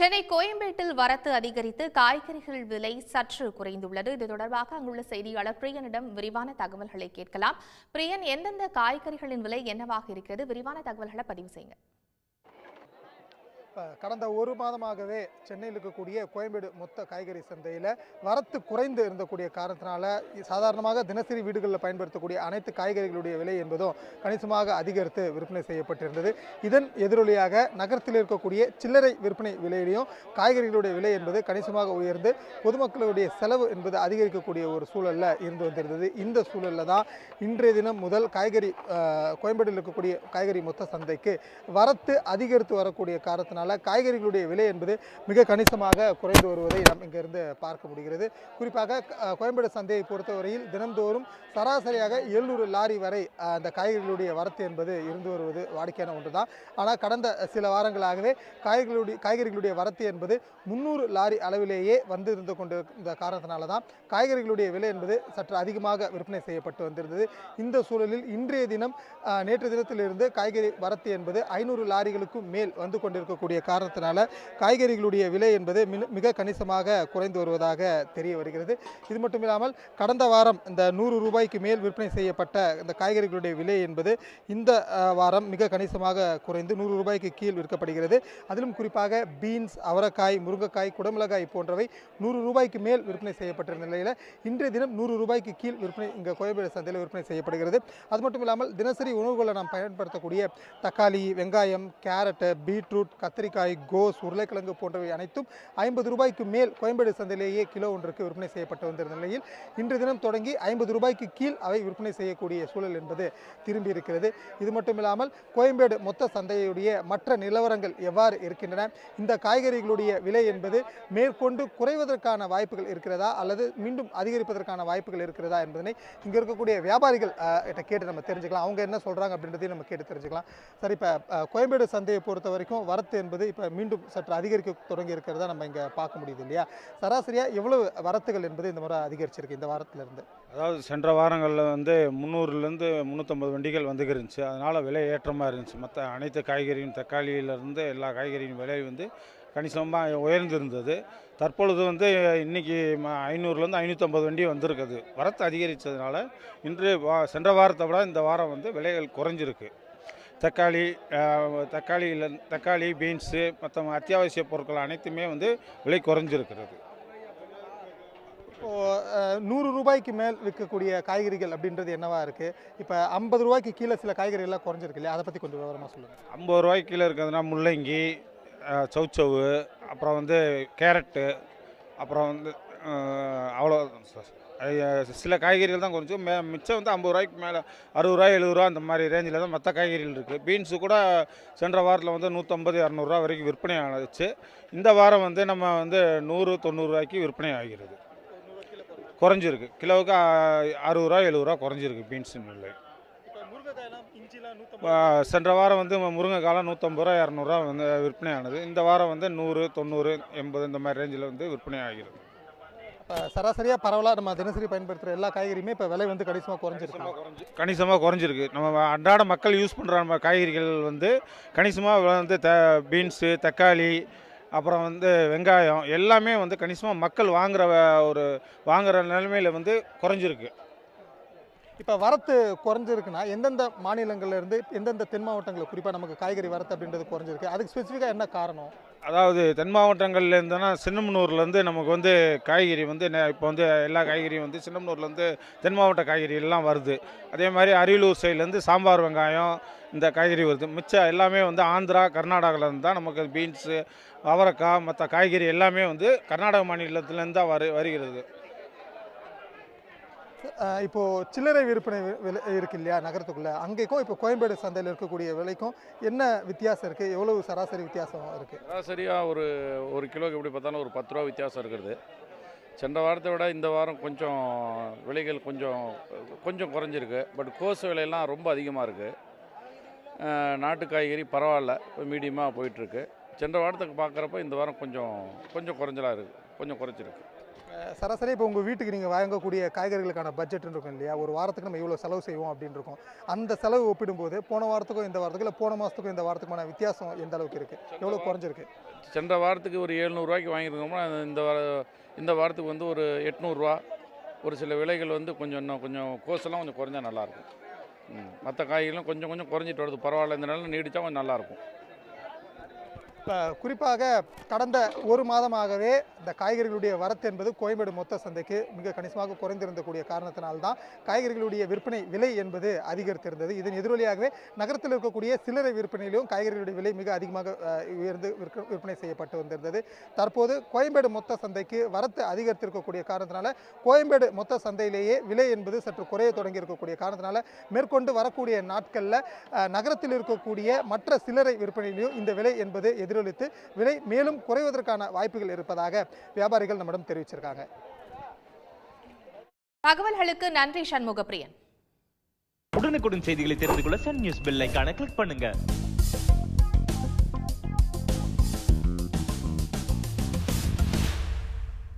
சென்னை கோயம்பேட்டில் வரத்து அதிகரித்து காய்கறிகள் விலை சற்று குறைந்துள்ளது. இது தொடர்பாக அங்குள்ள செய்தியாளர் பிரியனிடம் விரிவான தகவல்களை கேட்கலாம். பிரியன் எந்தெந்த காய்கறிகளின் விலை என்னவாக இருக்கிறது? விரிவான தகவல்களை பதிவு செய்யுங்க கடந்த ஒரு மாதமாகவே சென்னையில் இருக்கக்கூடிய கோயம்பேடு மொத்த காய்கறி சந்தையில் வரத்து குறைந்து இருந்தக்கூடிய காரணத்தினால சாதாரணமாக தினசரி வீடுகளில் பயன்படுத்தக்கூடிய அனைத்து காய்கறிகளுடைய விலை என்பதும் கணிசமாக அதிகரித்து விற்பனை செய்யப்பட்டிருந்தது. இதன் எதிரொலியாக நகரத்தில் இருக்கக்கூடிய சில்லறை விற்பனை விலையிலையும் காய்கறிகளுடைய விலை என்பது கணிசமாக உயர்ந்து பொதுமக்களுடைய செலவு என்பது அதிகரிக்கக்கூடிய ஒரு சூழலில் இருந்து வந்திருந்தது. இந்த சூழலில் தான் இன்றைய தினம் முதல் காய்கறி கோயம்பேடில் கோயம்பேட்டில் இருக்கக்கூடிய காய்கறி மொத்த சந்தைக்கு வரத்து அதிகரித்து வரக்கூடிய காரணத்தினால காய்கறிகளுடைய விலை என்பது மிக கணிசமாக குறைந்து வருவதை நாம் இங்கிருந்து பார்க்க முடிகிறது. குறிப்பாக கோயம்பேடு சந்தையை பொறுத்தவரையில் தினந்தோறும் சராசரியாக எழுநூறு லாரி வரை அந்த காய்கறிகளுடைய வரத்து என்பது இருந்து வருவது வாடிக்கையான ஒன்று தான் ஆனால் கடந்த சில வாரங்களாகவே காய்கறிகளுடைய காய்கறிகளுடைய வரத்து என்பது முந்நூறு லாரி அளவிலேயே வந்து இருந்து கொண்டு இந்த காரணத்தினால தான் காய்கறிகளுடைய விலை என்பது சற்று அதிகமாக விற்பனை செய்யப்பட்டு வந்திருந்தது. இந்த சூழலில் இன்றைய தினம் நேற்று தினத்திலிருந்து காய்கறி வரத்து என்பது ஐநூறு லாரிகளுக்கும் மேல் வந்து கொண்டிருக்கக்கூடிய காரணத்தினால காய்கறிகளுடைய விலை என்பது மிக- மிக கணிசமாக குறைந்து வருவதாக தெரிய வருகிறது. இது மட்டும் இல்லாமல் கடந்த வாரம் இந்த நூறு ரூபாய்க்கு மேல் விற்பனை செய்யப்பட்ட இந்த காய்கறிகளுடைய விலை என்பது இந்த வாரம் மிக கணிசமாக குறைந்து நூறு ரூபாய்க்கு கீழ் விற்கப்படுகிறது. அதிலும் குறிப்பாக பீன்ஸ் அவரைக்காய் முருங்கைக்காய் குடமிளகாய் போன்றவை நூறு ரூபாய்க்கு மேல் விற்பனை செய்யப்பட்டிருந்த நிலையில் இன்றைய தினம் நூறு ரூபாய்க்கு கீழ் விற்பனை இங்கே கோயம்பேடு சந்தையில் விற்பனை செய்யப்படுகிறது. அது மட்டும் இல்லாமல் தினசரி உணவுகளை நாம் பயன்படுத்தக்கூடிய தக்காளி வெங்காயம் கேரட்டு பீட்ரூட் கத்திரி கத்திரிக்காய் கோஸ் உருளைக்கிழங்கு போன்றவை அனைத்தும் ஐம்பது ரூபாய்க்கு மேல் கோயம்பேடு சந்தையிலேயே கிலோ ஒன்றுக்கு விற்பனை செய்யப்பட்டு வந்திருந்த நிலையில் இன்று தினம் தொடங்கி ஐம்பது ரூபாய்க்கு கீழ் அவை விற்பனை செய்யக்கூடிய சூழல் என்பது திரும்பி இருக்கிறது இது மட்டும் இல்லாமல் கோயம்பேடு மொத்த சந்தையுடைய மற்ற நிலவரங்கள் எவ்வாறு இருக்கின்றன? இந்த காய்கறிகளுடைய விலை என்பது மேற்கொண்டு குறைவதற்கான வாய்ப்புகள் இருக்கிறதா? அல்லது மீண்டும் அதிகரிப்பதற்கான வாய்ப்புகள் இருக்கிறதா என்பதனை இங்கே இருக்கக்கூடிய வியாபாரிகள் கிட்ட கேட்டு நம்ம தெரிஞ்சுக்கலாம். அவங்க என்ன சொல்கிறாங்க அப்படின்றதையும் நம்ம கேட்டு தெரிஞ்சுக்கலாம். சரி இப்போ கோயம்பேடு சந்தையை பொறுத்த வரைக்கும் வரத்து என்பது இப்போ மீண்டும் சற்று அதிகரிக்க தொடங்கி இருக்கிறதா நம்ம இங்கே பார்க்க முடியுது இல்லையா? சராசரியாக எவ்வளவு வரத்துகள் என்பது இந்த முறை அதிகரிச்சிருக்கு இந்த வாரத்திலிருந்து? அதாவது சென்ற வாரங்களில் வந்து முந்நூறுலேருந்து முந்நூற்றம்பது வண்டிகள் வந்துக்கு இருந்துச்சு அதனால் விலை ஏற்றமாக இருந்துச்சு. மற்ற அனைத்து காய்கறியும் தக்காளியிலேருந்து எல்லா காய்கறியும் விலை வந்து கணிசமாக உயர்ந்திருந்தது. தற்பொழுது வந்து இன்றைக்கி ஐநூறுலேருந்து ஐநூற்றம்பது வண்டி வந்திருக்குது. வரத்து அதிகரித்ததுனால இன்று வா சென்ற வாரத்தை விட இந்த வாரம் வந்து விலைகள் குறைஞ்சிருக்கு. தக்காளி தக்காளியில் தக்காளி பீன்ஸு மற்ற அத்தியாவசிய பொருட்கள் அனைத்துமே வந்து விலை குறைஞ்சிருக்கிறது. இப்போ அஹ், நூறு ரூபாய்க்கு மேல் விற்கக்கூடிய காய்கறிகள் அப்படின்றது என்னவா இருக்கு? இப்போ ஐம்பது ரூபாய்க்கு கீழே சில காய்கறி எல்லாம் குறைஞ்சிருக்கு இல்லையா? அதை பற்றி கொஞ்சம் விவரமாக சொல்லுங்கள் ஐம்பது ரூபாய்க்கு கீழே இருக்கிறதுனா முள்ளங்கி அஹ், சௌச்சவு அப்புறம் வந்து கேரட்டு அப்புறம் வந்து அவ்வளோ அஹ், சில காய்கறிகள் தான் கொஞ்சம் மே மிச்சம் வந்து ஐம்பது ரூபாய்க்கு மேலே அறுபது ரூபா எழுபது ரூபா அந்த மாதிரி ரேஞ்சில் தான் மற்ற காய்கறிகள் இருக்குது பீன்ஸு கூட சென்ற வாரத்தில் வந்து நூற்றம்பது இரநூறுவா வரைக்கும் விற்பனை ஆச்சு இந்த வாரம் வந்து நம்ம வந்து நூறு தொண்ணூறுரூவாய்க்கு விற்பனை ஆகிறது. குறைஞ்சிருக்கு. கிலோவுக்கு அறுபது ரூபா எழுபது ரூபா குறைஞ்சிருக்கு பீன்ஸின் விலை. சென்ற வாரம் வந்து முருங்கைக்காலம் நூற்றம்பது ரூபா இரநூறுவா வந்து விற்பனை ஆனது. இந்த வாரம் வந்து நூறு தொண்ணூறு எண்பது இந்த மாதிரி ரேஞ்சில் வந்து விற்பனை ஆகிறது. சராசரியாக பரவலாக நம்ம தினசரி பயன்படுத்துகிற எல்லா காய்கறியுமே இப்போ விலை வந்து கணிசமாக குறைஞ்சிருக்கு. கணிசமாக குறைஞ்சிருக்கு. நம்ம அன்றாட மக்கள் யூஸ் பண்ணுற நம்ம காய்கறிகள் வந்து கணிசமாக வந்து த பீன்ஸு தக்காளி அப்புறம் வந்து வெங்காயம் எல்லாமே வந்து கணிசமாக மக்கள் வாங்குகிற ஒரு வாங்குகிற நிலைமையில் வந்து குறைஞ்சிருக்கு. இப்போ வரத்து குறைஞ்சிருக்குன்னா எந்தெந்த மாநிலங்கள்லேருந்து எந்தெந்த தென் மாவட்டங்களில் குறிப்பாக நமக்கு காய்கறி வரத்து அப்படின்றது குறைஞ்சிருக்கு. அதுக்கு ஸ்பெசிஃபிக்காக என்ன காரணம்? அதாவது தென் மாவட்டங்கள்லேருந்துனா சின்னமனூர்லேருந்து நமக்கு வந்து காய்கறி வந்து இப்போ வந்து எல்லா காய்கறியும் வந்து சின்னமனூர்லேருந்து தென் மாவட்ட காய்கறிகள்லாம் வருது. அதே மாதிரி அரியலூர் சைட்லேருந்து சாம்பார் வெங்காயம் இந்த காய்கறி வருது. மிச்சம் எல்லாமே வந்து ஆந்திரா கர்நாடகாவிலேருந்து தான் நமக்கு பீன்ஸு அவரைக்காய் மற்ற காய்கறி எல்லாமே வந்து கர்நாடக மாநிலத்திலேருந்து தான் வரு வருகிறது. இப்போது சில்லறை விற்பனை விலை இருக்கு இல்லையா நகரத்துக்குள்ளே? அங்கேக்கும் இப்போ கோயம்பேடு சந்தையில் இருக்கக்கூடிய விலைக்கும் என்ன வித்தியாசம் இருக்குது எவ்வளவு சராசரி வித்தியாசம் இருக்குது சராசரியாக ஒரு ஒரு கிலோக்கு எப்படி பார்த்தாலும் ஒரு பத்து ரூபா வித்தியாசம் இருக்கிறது. சென்ற வாரத்தை விட இந்த வாரம் கொஞ்சம் விலைகள் கொஞ்சம் கொஞ்சம் குறைஞ்சிருக்கு. பட் கோஸ் விலையெல்லாம் ரொம்ப அதிகமாக இருக்குது நாட்டு காய்கறி பரவாயில்ல. இப்போ மீடியமாக போயிட்டுருக்கு சென்ற வாரத்துக்கு பார்க்குறப்ப இந்த வாரம் கொஞ்சம் கொஞ்சம் குறைஞ்சலாக இருக்குது கொஞ்சம் குறைச்சிருக்கு சராசரி இப்போ உங்கள் வீட்டுக்கு நீங்கள் வாங்கக்கூடிய காய்கறிகளுக்கான பட்ஜெட்னு இருக்கும் இல்லையா? ஒரு வாரத்துக்கு நம்ம இவ்வளோ செலவு செய்வோம் அப்படின்னு இருக்கும். அந்த செலவு ஒப்பிடும்போது போன வாரத்துக்கும் இந்த வாரத்துக்கு இல்லை போன மாதத்துக்கும் இந்த வாரத்துக்குமான வித்தியாசம் எந்த அளவுக்கு இருக்குது எவ்வளோ குறைஞ்சிருக்கு? சென்ற வாரத்துக்கு ஒரு எழுநூறுவாய்க்கு வாங்கியிருக்கோம்னா இந்த வார இந்த வாரத்துக்கு வந்து ஒரு எட்நூறுரூவா ஒரு சில விலைகள் வந்து கொஞ்சம் இன்னும் கொஞ்சம் கோசெல்லாம் கொஞ்சம் குறைஞ்சா நல்லாயிருக்கும் ம். மற்ற காய்கறிலாம் கொஞ்சம் கொஞ்சம் குறைஞ்சிட்டு வருது. பரவாயில்ல இந்த நிலை நீடித்தா கொஞ்சம் நல்லாயிருக்கும் குறிப்பாக கடந்த ஒரு மாதமாகவே இந்த காய்கறிகளுடைய வரத்து என்பது கோயம்பேடு மொத்த சந்தைக்கு மிக கணிசமாக குறைந்திருந்தக்கூடிய காரணத்தினால்தான் காய்கறிகளுடைய விற்பனை விலை என்பது அதிகரித்திருந்தது. இதன் எதிரொலியாகவே நகரத்தில் இருக்கக்கூடிய சில்லறை விற்பனையிலும் காய்கறிகளுடைய விலை மிக அதிகமாக உயர்ந்து விற்க- விற்பனை செய்யப்பட்டு வந்திருந்தது. தற்போது கோயம்பேடு மொத்த சந்தைக்கு வரத்து அதிகரித்திருக்கக்கூடிய காரணத்தினால கோயம்பேடு மொத்த சந்தையிலேயே விலை என்பது சற்று குறைய தொடங்கி இருக்கக்கூடிய காரணத்தினால மேற்கொண்டு வரக்கூடிய நாட்களில் நகரத்தில் இருக்கக்கூடிய மற்ற சில்லறை விற்பனையிலையும் இந்த விலை என்பது எதிரொலித்து விலை மேலும் குறைவதற்கான வாய்ப்புகள் இருப்பதாக வியாபாரிகள் நம்மிடம் தெரிவிச்சிருக்காங்க. தகவல்களுக்கு நன்றி சண்முகப்பிரியன். உடனுக்குடன் செய்திகளை தெரிந்து கொள்ள சன் நியூஸ் பெல் ஐகானை கிளிக் பண்ணுங்க.